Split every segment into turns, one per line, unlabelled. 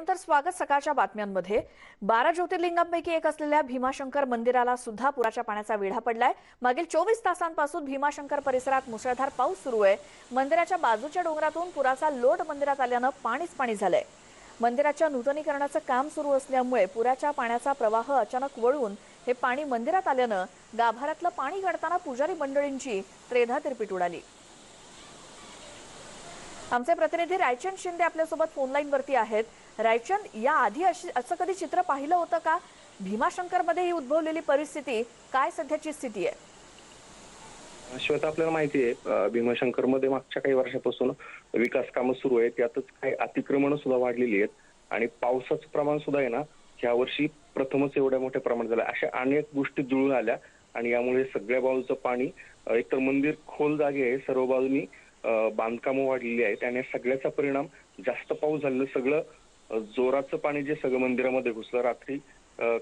त्यानंतर स्वागत सकाळच्या बातम्यांमध्ये. बारा ज्योतिर्लिंगांपैकी एक असलेल्या भीमाशंकर मंदिराला सुद्धा पुराच्या पाण्याचा वेढा पडलाय. मागील चोवीस तासांपासून भीमाशंकर परिसरात मुसळधार पाऊस सुरू आहे. मंदिराच्या बाजूच्या डोंगरातून पुराचा लोट मंदिरात आल्यानं पाणीच पाणी झालंय. मंदिराच्या नूतनीकरणाचं काम सुरू असल्यामुळे पुराच्या पाण्याचा प्रवाह अचानक वळून हे पाणी मंदिरात आल्यानं गाभाऱ्यातलं पाणी काढताना पुजारी मंडळींची त्रेधा तिरपीट उडाली. आमचे प्रतिनिधी रायचंद शिंदे आपल्यासोबत फोनलाईन वरती आहेत. रायचंद या आधी अशी असं कधी चित्र पाहिलं होतं का? भीमाशंकरमध्ये ही उद्भवलेली परिस्थिती काय सध्याची स्थिती आहे?
श्वेता आपल्याला माहिती आहे अं, भीमाशंकरमध्ये मागच्या काही वर्षापासून विकास कामं सुरू आहेत. त्यातच काही अतिक्रमण सुद्धा वाढलेली आहेत. आणि पावसाचं प्रमाण सुद्धा आहे ना ह्या वर्षी प्रथमच एवढ्या मोठ्या प्रमाणात झालं. अशा अनेक गोष्टी जुळून आल्या आणि यामुळे सगळ्या बाजूचं पाणी एकतर मंदिर खोल जागे आहे सर्व बाजूनी बांधकामं वाढलेली आहेत. आणि सगळ्याचा परिणाम जास्त पाऊस झालेलं सगळं जोराचं पाणी जे सगळं मंदिरामध्ये घुसलं रात्री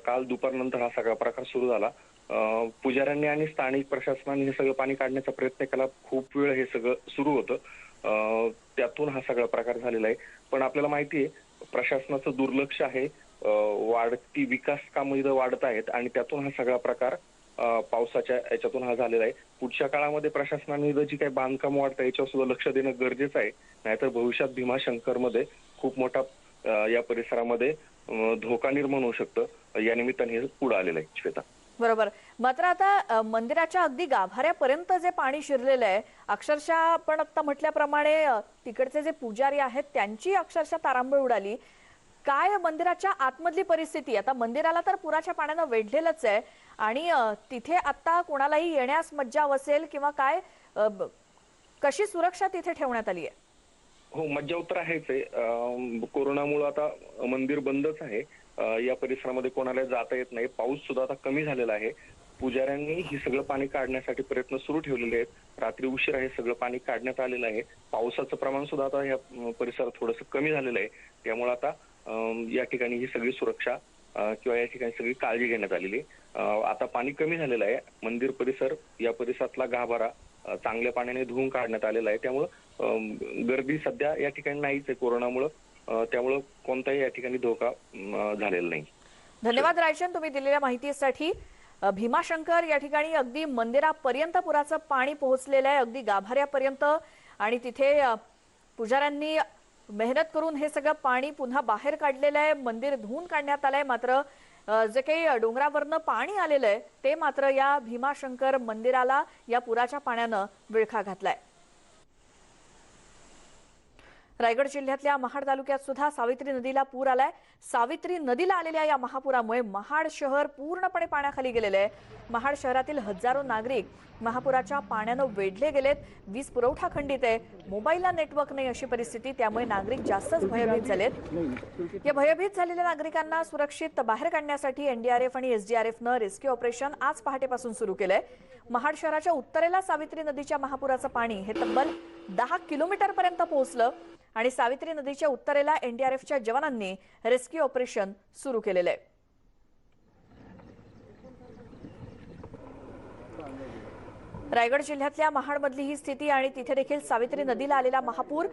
काल दुपारनंतर हा सगळा प्रकार सुरू झाला. पुजाऱ्यांनी आणि स्थानिक प्रशासनाने हे सगळं पाणी काढण्याचा प्रयत्न केला. खूप वेळ हे सगळं सुरू होतं. त्यातून हा सगळा प्रकार झालेला आहे. पण आपल्याला माहिती आहे प्रशासनाचं दुर्लक्ष आहे. वाढती विकास कामं इथं वाढत आहेत आणि त्यातून हा सगळा प्रकार पावसाच्या याच्यातून हा झालेला आहे. पुढच्या काळामध्ये प्रशासनाने इथं जी काही बांधकाम वाढतं याच्यावर सुद्धा लक्ष देणं गरजेचं आहे. नाहीतर भविष्यात भीमाशंकरमध्ये खूप मोठा या परिसरामध्ये धोका निर्माण होऊ शकतं. या निमित्ताने हे पुढे आलेलं आहे श्वेता.
बरोबर. मात्र आता मंदिराच्या अगदी गाभाऱ्यापर्यंत जे पाणी शिरलेलं आहे अक्षरशः आपण आता म्हटल्याप्रमाणे तिकडचे जे पुजारी आहेत त्यांची अक्षरशः तारांबळ उडाली. काय मंदिराच्या आतमधली परिस्थिती? आता मंदिराला तर पुराच्या पाण्यानं वेढलेलंच आहे. आणि तिथे आता कोणालाही येण्यास मज्जाव असेल किंवा काय कशी सुरक्षा तिथे ठेवण्यात आली आहे?
हो मज्जाव तर आहेच आहे. कोरोनामुळे आता मंदिर बंदच आहे. या परिसरामध्ये कोणाला जाता येत नाही. पाऊस सुद्धा आता कमी झालेला आहे. पुजाऱ्यांनी हे सगळं पाणी काढण्यासाठी प्रयत्न सुरू ठेवलेले आहेत. रात्री उशीर हे सगळं पाणी काढण्यात आलेलं आहे. पावसाचं प्रमाण सुद्धा आता या परिसरात थोडंसं कमी झालेलं आहे. त्यामुळे आता या ठिकाणी ही सगळी सुरक्षा किंवा या ठिकाणी सगळी काळजी घेण्यात आलेली आहे. आता पाणी कमी झालेलं आहे. मंदिर परिसर या परिसरातला गाभारा चांगल्या पाण्याने धुवून काढण्यात आलेला आहे. त्यामुळं गर्दी सध्या या ठिकाणी नाहीच आहे. कोरोनामुळं त्यामुळं कोणताही या ठिकाणी धोका झालेला नाही.
धन्यवाद रायचंद तुम्ही दिलेल्या माहितीसाठी. भीमाशंकर या ठिकाणी अगदी मंदिरापर्यंत पुराचं पाणी पोहोचलेलं आहे. अगदी गाभाऱ्यापर्यंत. आणि तिथे पुजाऱ्यांनी मेहनत करून हे सगळं पाणी पुन्हा बाहेर काढलेलं आहे. मंदिर धुवून काढण्यात आलंय. मात्र जे काही डोंगरावरनं पाणी आलेलं आहे ते मात्र या भीमाशंकर मंदिराला या पुराच्या पाण्यानं विळखा घातलाय. रायगड जिल्ह्यातल्या महाड तालुक्यात सुद्धा सावित्री नदीला पूर आलाय. सावित्री नदीला आलेल्या या महापुरामुळे महाड शहर पूर्णपणे पाण्याखाली गेलेलं आहे. महाड शहरातील हजारो नागरिक महापुराच्या पाण्यानं वेढले गेलेत. वीज पुरवठा खंडित आहे. मोबाईलला नेटवर्क नाही अशी परिस्थिती त्यामुळे नागरिक जास्तच भयभीत झालेत. या भयभीत झालेल्या नागरिकांना सुरक्षित बाहेर काढण्यासाठी एनडीआरएफ आणि एसडीआरएफनं रेस्क्यू ऑपरेशन आज पहाटेपासून सुरू केलंय. महाड शहराच्या उत्तरेला सावित्री नदीच्या महापुराचं पाणी हे तब्बल दहा किलोमीटर पर्यंत पोहोचलं आणि सावित्री नदीच्या उत्तरेला एनडीआरएफच्या जवानांनी रेस्क्यू ऑपरेशन सुरू केलेलं आहे. रायगड जिल्ह्यातल्या महाडमधली ही स्थिती आणि तिथे देखील सावित्री नदीला आलेला महापूर.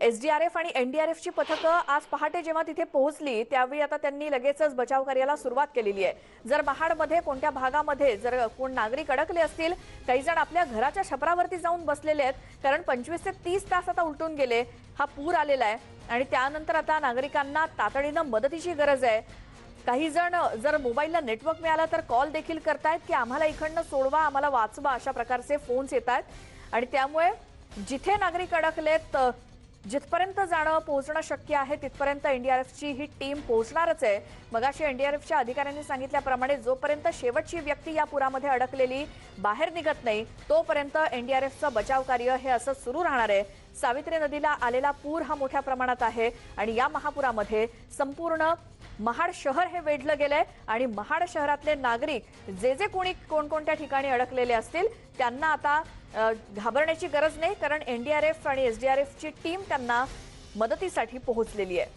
एसडीआरएफ आणि एनडीआरएफची पथकं आज पहाटे जेव्हा तिथे पोहोचली त्यावेळी आता त्यांनी लगेचच बचाव कार्याला सुरुवात केलेली आहे. जर महाडमध्ये कोणत्या भागामध्ये जर कोण नागरिक अडकले असतील काही जण आपल्या घराच्या छपरावरती जाऊन बसलेले आहेत कारण पंचवीस ते तीस तास आता उलटून गेले हा पूर आलेला आहे. आणि त्यानंतर आता नागरिकांना तातडीनं मदतीची गरज आहे. काही जण जर मोबाईलला नेटवर्क मिळाला तर कॉल देखील करतायत की आम्हाला इकडनं सोडवा आम्हाला वाचवा अशा प्रकारचे फोन्स येत आहेत आणि त्यामुळे जिथे नागरिक अडकलेत जिथपर्यंत जाणं पोहोचणं शक्य आहे तिथपर्यंत एनडीआरएफची ही टीम पोहोचणारच आहे. मगाशी एनडीआरएफच्या अधिकाऱ्यांनी सांगितल्याप्रमाणे जोपर्यंत शेवटची व्यक्ती या पुरामध्ये अडकलेली बाहेर निघत नाही तोपर्यंत एनडीआरएफचं बचाव कार्य हे असं सुरू राहणार आहे. सावित्री नदीला आलेला पूर हा मोठ्या प्रमाणात आहे आणि या महापुरामध्ये संपूर्ण महाड शहर हे वेढलं गेलंय आणि महाड शहरातले नागरिक जे जे कोणी कोणकोणत्या ठिकाणी अडकलेले असतील त्यांना आता घाबरण्याची गरज नाही कारण एनडीआरएफ आणि एसडीआरएफची टीम त्यांना मदतीसाठी पोहोचलेली आहे.